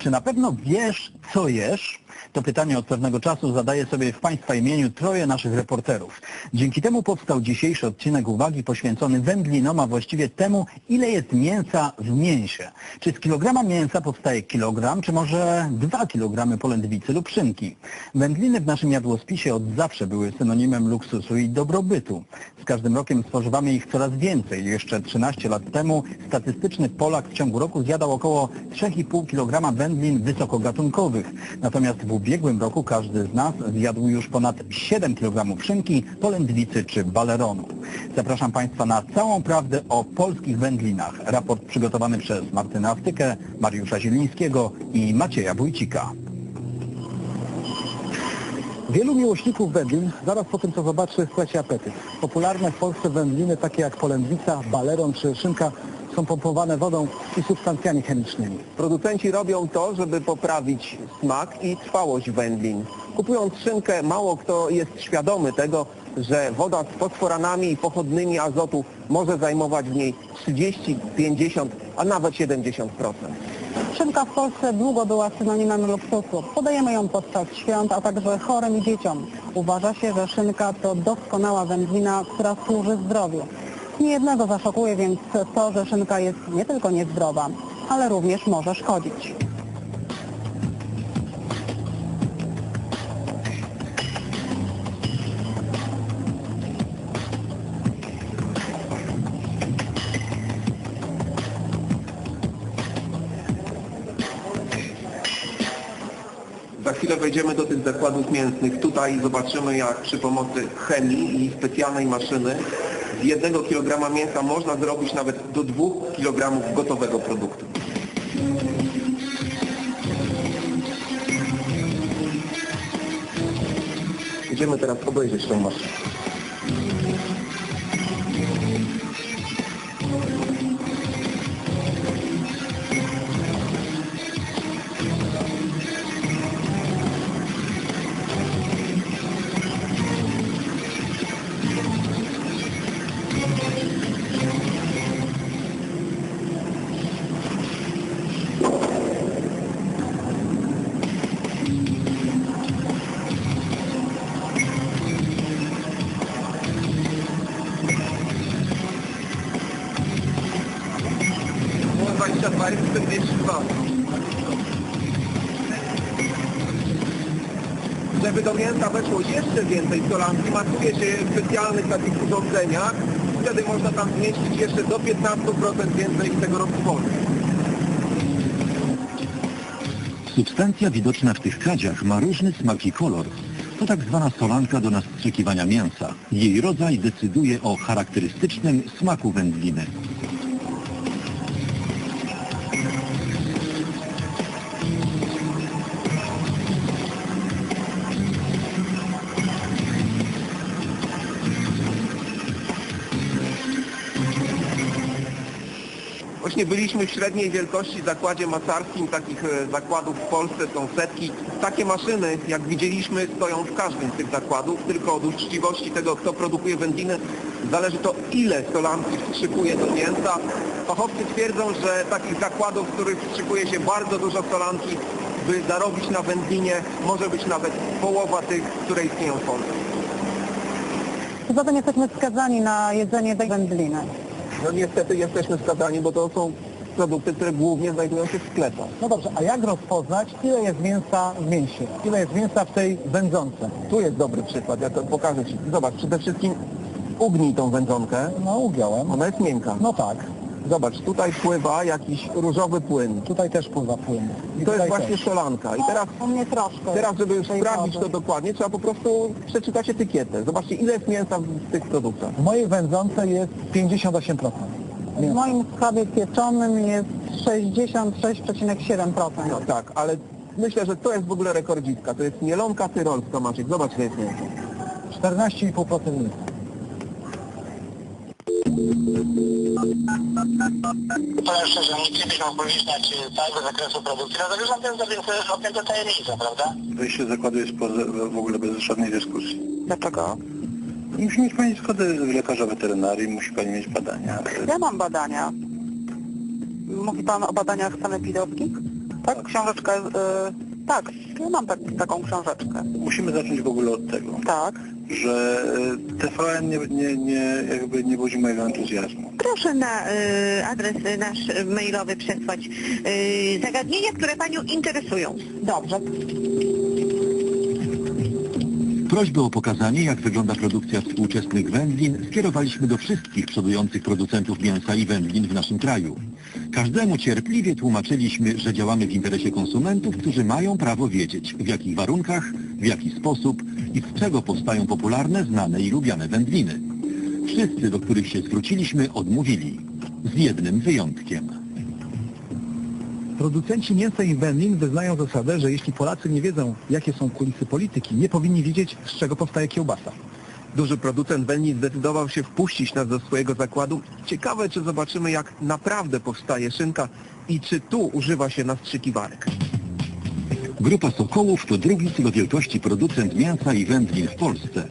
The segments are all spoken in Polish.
Czy na pewno wiesz, co jesz? To pytanie od pewnego czasu zadaje sobie w Państwa imieniu troje naszych reporterów. Dzięki temu powstał dzisiejszy odcinek uwagi poświęcony wędlinom, a właściwie temu, ile jest mięsa w mięsie. Czy z kilograma mięsa powstaje kilogram, czy może dwa kilogramy polędwicy lub szynki? Wędliny w naszym jadłospisie od zawsze były synonimem luksusu i dobrobytu. Z każdym rokiem spożywamy ich coraz więcej. Jeszcze 13 lat temu statystyczny Polak w ciągu roku zjadał około 3,5 kg wędlin wysokogatunkowych. Natomiast w ubiegłym roku każdy z nas zjadł już ponad 7 kg szynki, polędwicy czy baleronu. Zapraszam Państwa na całą prawdę o polskich wędlinach. Raport przygotowany przez Martynę Awtykę, Mariusza Zielińskiego i Macieja Wójcika. Wielu miłośników wędlin zaraz po tym, co zobaczy, straci apetyt. Popularne w Polsce wędliny, takie jak polędwica, baleron czy szynka, są pompowane wodą i substancjami chemicznymi. Producenci robią to, żeby poprawić smak i trwałość wędlin. Kupując szynkę, mało kto jest świadomy tego, że woda z fosforanami i pochodnymi azotu może zajmować w niej 30, 50, a nawet 70%. Szynka w Polsce długo była synonimem luksusu. Podajemy ją podczas świąt, a także chorym i dzieciom. Uważa się, że szynka to doskonała wędlina, która służy zdrowiu. Niejednego zaszokuje więc to, że szynka jest nie tylko niezdrowa, ale również może szkodzić. Za chwilę wejdziemy do tych zakładów mięsnych. Tutaj zobaczymy, jak przy pomocy chemii i specjalnej maszyny z jednego kilograma mięsa można zrobić nawet do dwóch kilogramów gotowego produktu. Idziemy teraz obejrzeć tą maszynę. Masuje się w specjalnych takich urządzeniach. Wtedy można tam zmieścić jeszcze do 15% więcej tego roztworu. Substancja widoczna w tych kadziach ma różny smak i kolor. To tak zwana solanka do nastrzykiwania mięsa. Jej rodzaj decyduje o charakterystycznym smaku wędliny. Właśnie byliśmy w średniej wielkości zakładzie macarskim, takich e, zakładów w Polsce są setki. Takie maszyny, jak widzieliśmy, stoją w każdym z tych zakładów, tylko od uczciwości tego, kto produkuje wędliny, zależy to, ile solanki wstrzykuje do mięsa. Fachowcy twierdzą, że takich zakładów, w których wstrzykuje się bardzo dużo solanki, by zarobić na wędlinie, może być nawet połowa tych, które istnieją w Polsce. Zatem jesteśmy skazani na jedzenie tej wędliny. No niestety jesteśmy skazani, bo to są produkty, które głównie znajdują się w sklepach. No dobrze, a jak rozpoznać, ile jest mięsa w mięsie? Ile jest mięsa w tej wędzące? Tu jest dobry przykład, ja to pokażę Ci. Zobacz, przede wszystkim ugnij tą wędzonkę, No ugiąłem. ona jest miękka. No tak, Zobacz, tutaj pływa jakiś różowy płyn. tutaj też pływa płyn. I to jest właśnie też. solanka. I teraz, U mnie troszkę. teraz żeby już tej sprawdzić to dokładnie, trzeba po prostu przeczytać etykietę. Zobaczcie, ile jest mięsa w tych produktach. W mojej wędzące jest 58%. W mięsa. moim składzie pieczonym jest 66,7%. No tak, ale myślę, że to jest w ogóle rekordzistka. To jest mielonka tyrolska, Maciek. Zobacz, ile jest mięsa. 14,5% mięsa. Powiem szczerze, nie chciał powiedzieć całego zakresu produkcji, dlatego że to jest zamknięta tajemnica, prawda? Wejście zakładu jest poza, w ogóle bez żadnej dyskusji. Dlaczego? Musi mieć Pani zgodę lekarza weterynarii, musi Pani mieć badania. Ja mam badania. Mówi Pan o badaniach sanepidowskich? Tak, książeczkę, y, tak, ja mam tak, taką książeczkę. Musimy zacząć w ogóle od tego, Tak. że e, TVN nie, nie, nie, jakby nie budzi mojego entuzjazmu. Proszę na y, adres nasz mailowy przesłać y, zagadnienia, które Panią interesują. Dobrze. Prośbę o pokazanie, jak wygląda produkcja współczesnych wędlin, skierowaliśmy do wszystkich przodujących producentów mięsa i wędlin w naszym kraju. Każdemu cierpliwie tłumaczyliśmy, że działamy w interesie konsumentów, którzy mają prawo wiedzieć, w jakich warunkach, w jaki sposób i z czego powstają popularne, znane i lubiane wędliny. Wszyscy, do których się zwróciliśmy, odmówili. Z jednym wyjątkiem. Producenci mięsa i wędlin wyznają zasadę, że jeśli Polacy nie wiedzą, jakie są kulisy polityki, nie powinni wiedzieć, z czego powstaje kiełbasa. Duży producent wędlin zdecydował się wpuścić nas do swojego zakładu. Ciekawe, czy zobaczymy, jak naprawdę powstaje szynka i czy tu używa się nastrzykiwarek. Grupa Sokołów to drugi co do wielkości producent mięsa i wędlin w Polsce.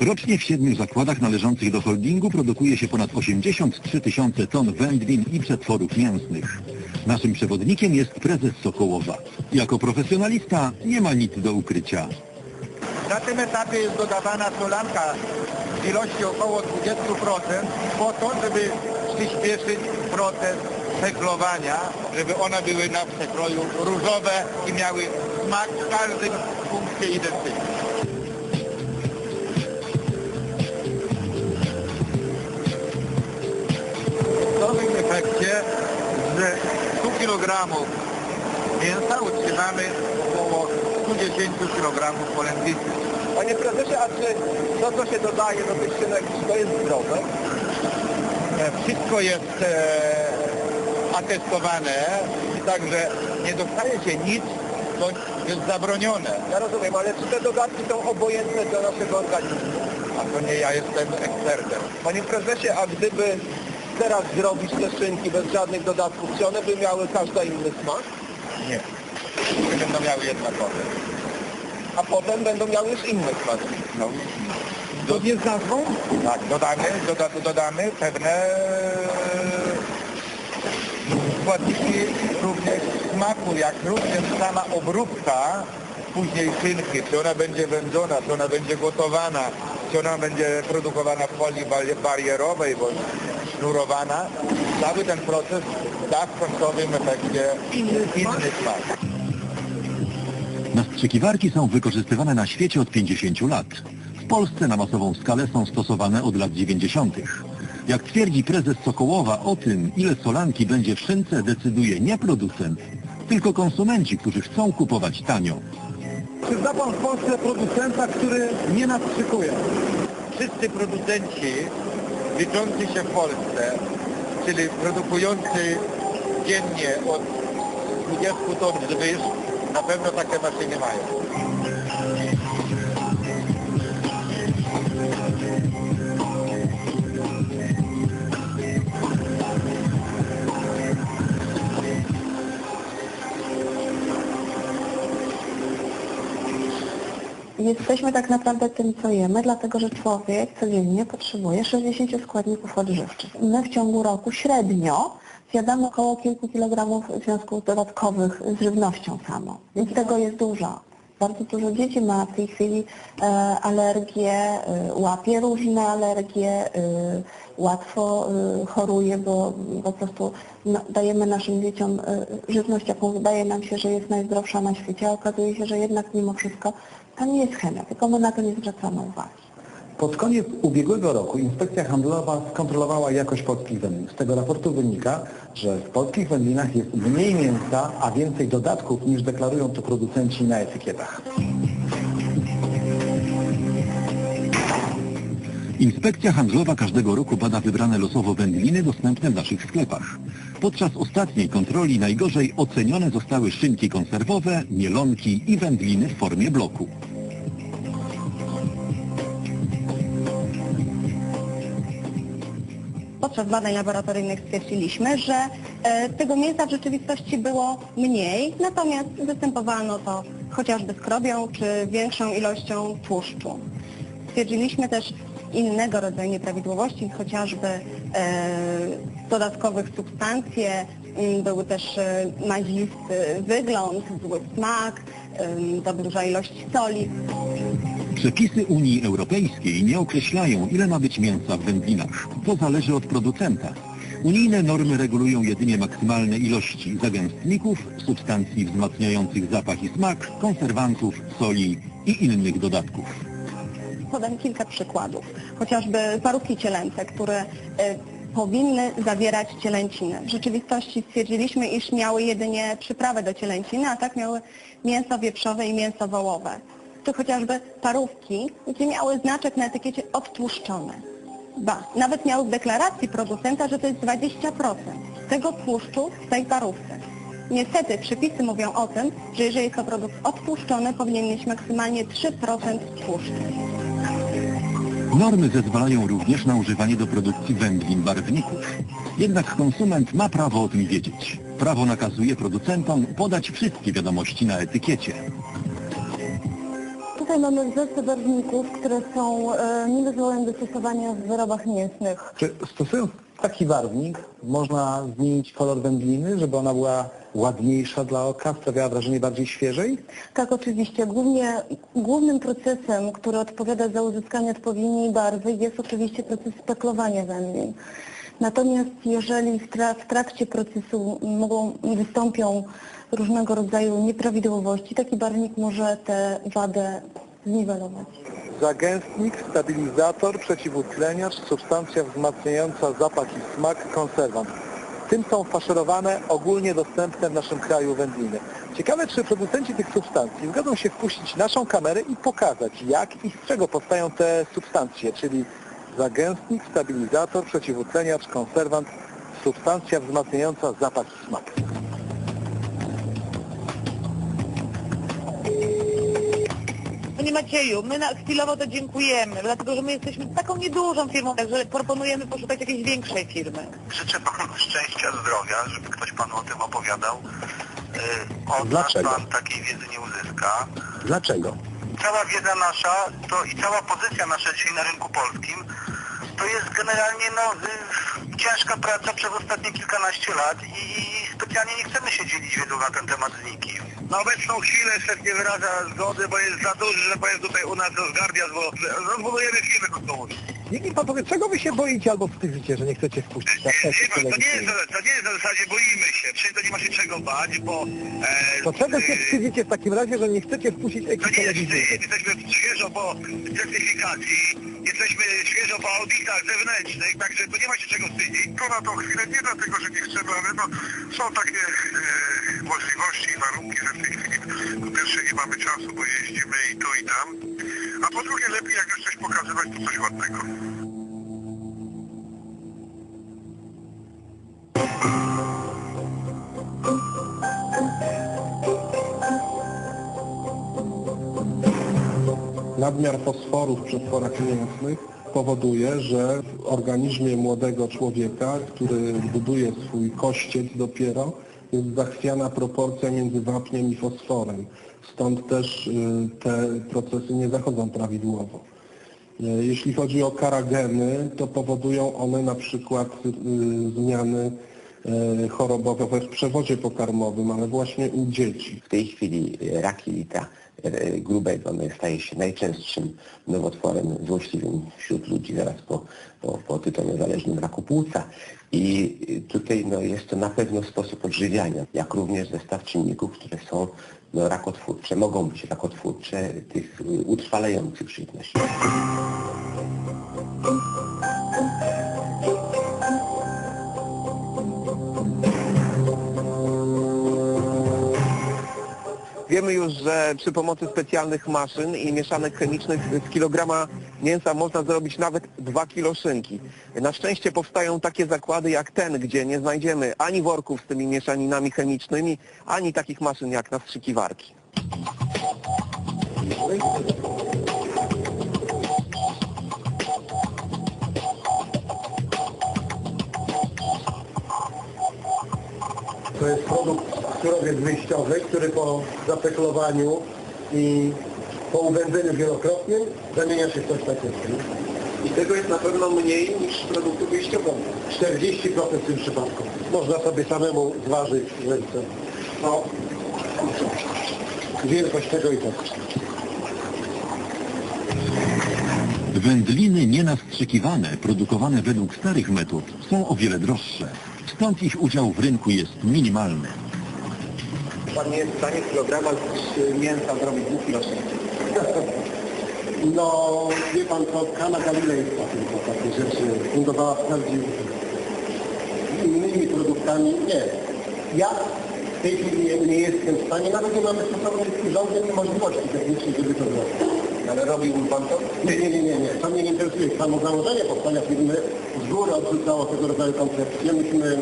Rocznie w siedmiu zakładach należących do holdingu produkuje się ponad 83 tysiące ton wędlin i przetworów mięsnych. Naszym przewodnikiem jest prezes Sokołowa. Jako profesjonalista nie ma nic do ukrycia. Na tym etapie jest dodawana solanka w ilości około 20% po to, żeby przyspieszyć proces przekrowania, żeby one były na przekroju różowe i miały smak w każdym punkcie identyczny. W efekcie z 100 kg mięsa utrzymamy około 110 kg polędwicy. Panie prezesie, a czy to, co się dodaje do tych szynek, to jest zdrowe? E, Wszystko jest e, atestowane, także nie dostaje się nic, co jest zabronione. Ja rozumiem, ale czy te dodatki są obojętne dla naszego organizmu? A to nie ja jestem ekspertem. Panie prezesie, a gdyby teraz zrobić te szynki bez żadnych dodatków, czy one by miały każda inny smak? Nie. Wszystkie będą miały jednakowe. A potem będą miały już inny smak. No, Zgodnie z nazwą? tak, dodamy, doda, dodamy pewne składniki również smaku, jak również sama obróbka później szynki, czy ona będzie wędzona, czy ona będzie gotowana, czy ona będzie produkowana w folii bari- barierowej, bądź sznurowana, cały ten proces da w końcowym efekcie inny smak. Nastrzykiwarki są wykorzystywane na świecie od 50 lat. W Polsce na masową skalę są stosowane od lat 90. Jak twierdzi prezes Sokołowa, o tym, ile solanki będzie w szynce, decyduje nie producent, tylko konsumenci, którzy chcą kupować tanio. Czy zna Pan w Polsce producenta, który nie nastrzykuje? Wszyscy producenci liczący się w Polsce, czyli produkujący dziennie od 20 ton zwyż, na pewno takie maszyny mają. Jesteśmy tak naprawdę tym, co jemy, dlatego że człowiek codziennie potrzebuje 60 składników odżywczych. My w ciągu roku średnio zjadamy około kilku kilogramów związków dodatkowych z żywnością samą, więc tego jest dużo. Bardzo dużo dzieci ma w tej chwili e, alergie, e, łapie różne alergie, e, łatwo choruje, bo po prostu no, dajemy naszym dzieciom żywność, jaką wydaje nam się, że jest najzdrowsza na świecie, a okazuje się, że jednak mimo wszystko to nie jest chemia, tylko my na to nie zwracamy uwagi. Pod koniec ubiegłego roku Inspekcja Handlowa skontrolowała jakość polskich wędlin. Z tego raportu wynika, że w polskich wędlinach jest mniej mięsa, a więcej dodatków niż deklarują to producenci na etykietach. Inspekcja handlowa każdego roku bada wybrane losowo wędliny dostępne w naszych sklepach. Podczas ostatniej kontroli najgorzej ocenione zostały szynki konserwowe, mielonki i wędliny w formie bloku. Podczas badań laboratoryjnych stwierdziliśmy, że e, tego mięsa w rzeczywistości było mniej, natomiast występowano to chociażby skrobią czy większą ilością tłuszczu. Stwierdziliśmy też innego rodzaju nieprawidłowości, chociażby e, dodatkowych substancje mm, były też e, mazisty wygląd, zły smak, za duża ilość soli. Przepisy Unii Europejskiej nie określają, ile ma być mięsa w wędlinach. To zależy od producenta. Unijne normy regulują jedynie maksymalne ilości zagęstników, substancji wzmacniających zapach i smak, konserwantów, soli i innych dodatków. Podam kilka przykładów. Chociażby parówki cielęce, które e, powinny zawierać cielęciny. W rzeczywistości stwierdziliśmy, iż miały jedynie przyprawę do cielęciny, a tak miały mięso wieprzowe i mięso wołowe. Czy chociażby parówki, gdzie miały znaczek na etykiecie odtłuszczone. Ba, nawet miały w deklaracji producenta, że to jest 20% tego tłuszczu w tej parówce. Niestety przepisy mówią o tym, że jeżeli jest to produkt odtłuszczony, powinien mieć maksymalnie 3% tłuszczu. Normy zezwalają również na używanie do produkcji wędlin barwników. Jednak konsument ma prawo o tym wiedzieć. Prawo nakazuje producentom podać wszystkie wiadomości na etykiecie. Tutaj mamy zestaw barwników, które są e, niedozwolone do stosowania w wyrobach mięsnych. Czy stosując taki barwnik można zmienić kolor wędliny, żeby ona była ładniejsza dla oka, sprawiała wrażenie bardziej świeżej? Tak, oczywiście. Głównie, głównym procesem, który odpowiada za uzyskanie odpowiedniej barwy jest oczywiście proces speklowania wędlin. Natomiast jeżeli w, w trakcie procesu mogą, wystąpią różnego rodzaju nieprawidłowości, taki barwnik może tę wadę zniwelować. Zagęstnik, stabilizator, przeciwutleniacz, substancja wzmacniająca zapach i smak, konserwant. Tym są faszerowane ogólnie dostępne w naszym kraju wędliny. Ciekawe, czy producenci tych substancji zgodzą się wpuścić naszą kamerę i pokazać, jak i z czego powstają te substancje, czyli zagęstnik, stabilizator, przeciwutleniacz, konserwant, substancja wzmacniająca zapach i smak. Panie Macieju, my na, chwilowo to dziękujemy, dlatego że my jesteśmy taką niedużą firmą, także proponujemy poszukać jakiejś większej firmy. Życzę panu szczęścia, zdrowia, żeby ktoś panu o tym opowiadał. Yy, Od Dlaczego? pan takiej wiedzy nie uzyska. Dlaczego? Cała wiedza nasza to i cała pozycja nasza dzisiaj na rynku polskim to jest generalnie no, y, ciężka praca przez ostatnie kilkanaście lat i specjalnie nie chcemy się dzielić wiedzą na ten temat z nikim. Na obecną chwilę szef nie wyraża zgody, bo jest za duży, że powiem tutaj u nas rozgardia, bo rozbudujemy firmę kosmową. Niech mi pan powie, czego wy się boicie albo wstydzicie, że nie chcecie wpuścić na Nie, nie, to nie, jest, to nie jest na zasadzie boimy się, przecież to nie ma się czego bać, bo... E, To czego się e, wstydzicie w takim razie, że nie chcecie wpuścić To ekip nie jest telewizyjnych? wstyd, jesteśmy świeżo po certyfikacji, jesteśmy świeżo po audytach zewnętrznych, także tu nie ma się czego wstydzić. To na tą chwilę nie dlatego, że nie chcemy, ale no, są takie e, możliwości i warunki, że w tej chwili po pierwsze nie mamy czasu, bo jeździmy i tu i tam, a po drugie lepiej jak już coś pokazywać, to coś ładnego. Nadmiar fosforu w przetworach mięsnych powoduje, że w organizmie młodego człowieka, który buduje swój kościec dopiero, jest zachwiana proporcja między wapniem i fosforem. Stąd też y, te procesy nie zachodzą prawidłowo. Y, Jeśli chodzi o karageny, to powodują one na przykład y, zmiany chorobowe w przewodzie pokarmowym, ale właśnie u dzieci. W tej chwili e, rak jelita e, grubej wony staje się najczęstszym nowotworem złośliwym wśród ludzi zaraz po, po, po tytoniu zależnym raku płuca. I e, tutaj no, jest to na pewno sposób odżywiania, jak również zestaw czynników, które są no, rakotwórcze, mogą być rakotwórcze tych y, utrwalających żywność. Wiemy już, że przy pomocy specjalnych maszyn i mieszanek chemicznych z kilograma mięsa można zrobić nawet 2 kilo szynki. Na szczęście powstają takie zakłady jak ten, gdzie nie znajdziemy ani worków z tymi mieszaninami chemicznymi, ani takich maszyn jak na strzykiwarki. To jest produkt surowiec wyjściowy, który po zapeklowaniu i po uwędzeniu wielokrotnie zamienia się w coś takiego. I tego jest na pewno mniej niż produktów wyjściowych. 40% w tym przypadku. Można sobie samemu zważyć w ręce. No, wielkość tego i tego. Wędliny nienastrzykiwane, produkowane według starych metod, są o wiele droższe. Stąd ich udział w rynku jest minimalny. Pan nie jest w stanie w kilogramach z mięsa zrobić dwóch ilości. No, wie pan co, Kana Galilejska tylko takie rzeczy fundowała wprawdzie innymi produktami. Nie. Ja w tej chwili nie, nie jestem w stanie, nawet nie mamy stosownych urządzeń i możliwości technicznych, żeby to zrobić. Ale robiłby pan to? Nie, nie, nie, nie, nie. To mnie nie interesuje. Samo założenie powstania firmy z góry odrzucało tego rodzaju koncepcje. Myśmy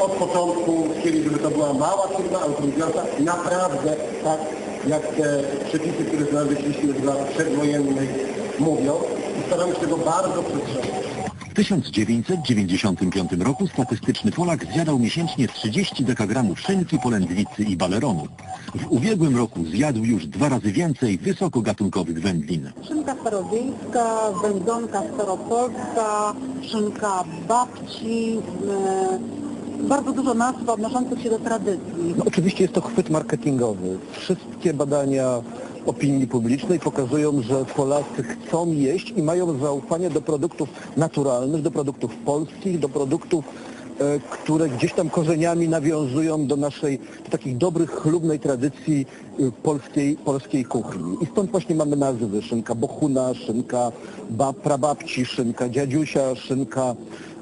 od początku chcieli, żeby to była mała firma, autoryzująca naprawdę tak, jak te przepisy, które znaleźliśmy z lat przedwojennych mówią. I staramy się tego bardzo przestrzegać. W 1995 roku statystyczny Polak zjadał miesięcznie 30 dekagramów szynki, polędwicy i baleronu. W ubiegłym roku zjadł już dwa razy więcej wysokogatunkowych wędlin. Szynka starowiejska, wędzonka staropolska, szynka babci, e, bardzo dużo nazw odnoszących się do tradycji. No, oczywiście jest to chwyt marketingowy. Wszystkie badania opinii publicznej pokazują, że Polacy chcą jeść i mają zaufanie do produktów naturalnych, do produktów polskich, do produktów, które gdzieś tam korzeniami nawiązują do naszej do takich dobrych, chlubnej tradycji e, polskiej, polskiej kuchni. I stąd właśnie mamy nazwy szynka bochuna, szynka ba, prababci, szynka dziadziusia, szynka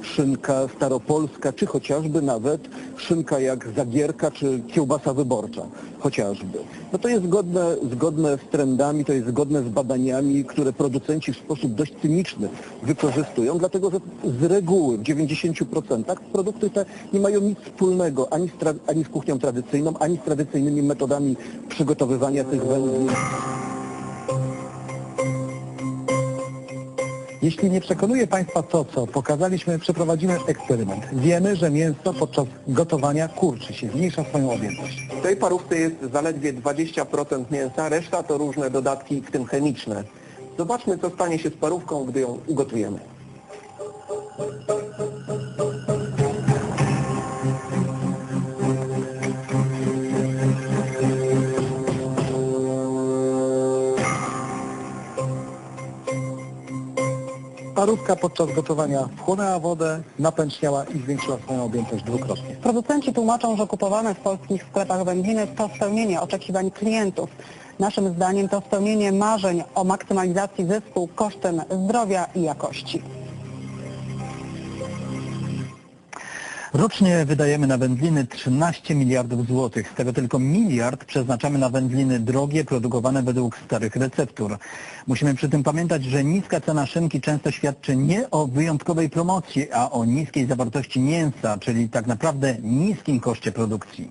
szynka staropolska, czy chociażby nawet szynka jak zagierka, czy kiełbasa wyborcza, chociażby. No to jest zgodne, zgodne z trendami, to jest zgodne z badaniami, które producenci w sposób dość cyniczny wykorzystują, dlatego że z reguły w 90% produkty te nie mają nic wspólnego ani z, ani z kuchnią tradycyjną, ani z tradycyjnymi metodami przygotowywania tych wędlin. Jeśli nie przekonuje Państwa to, co pokazaliśmy, przeprowadzimy eksperyment. Wiemy, że mięso podczas gotowania kurczy się, zmniejsza swoją objętość. W tej parówce jest zaledwie 20% mięsa, reszta to różne dodatki, w tym chemiczne. Zobaczmy, co stanie się z parówką, gdy ją ugotujemy. Parówka podczas gotowania wchłonęła wodę, napęczniała i zwiększyła swoją objętość dwukrotnie. Producenci tłumaczą, że kupowane w polskich sklepach wędliny to spełnienie oczekiwań klientów. Naszym zdaniem to spełnienie marzeń o maksymalizacji zysku kosztem zdrowia i jakości. Rocznie wydajemy na wędliny 13 miliardów złotych. Z tego tylko miliard przeznaczamy na wędliny drogie, produkowane według starych receptur. Musimy przy tym pamiętać, że niska cena szynki często świadczy nie o wyjątkowej promocji, a o niskiej zawartości mięsa, czyli tak naprawdę niskim koszcie produkcji.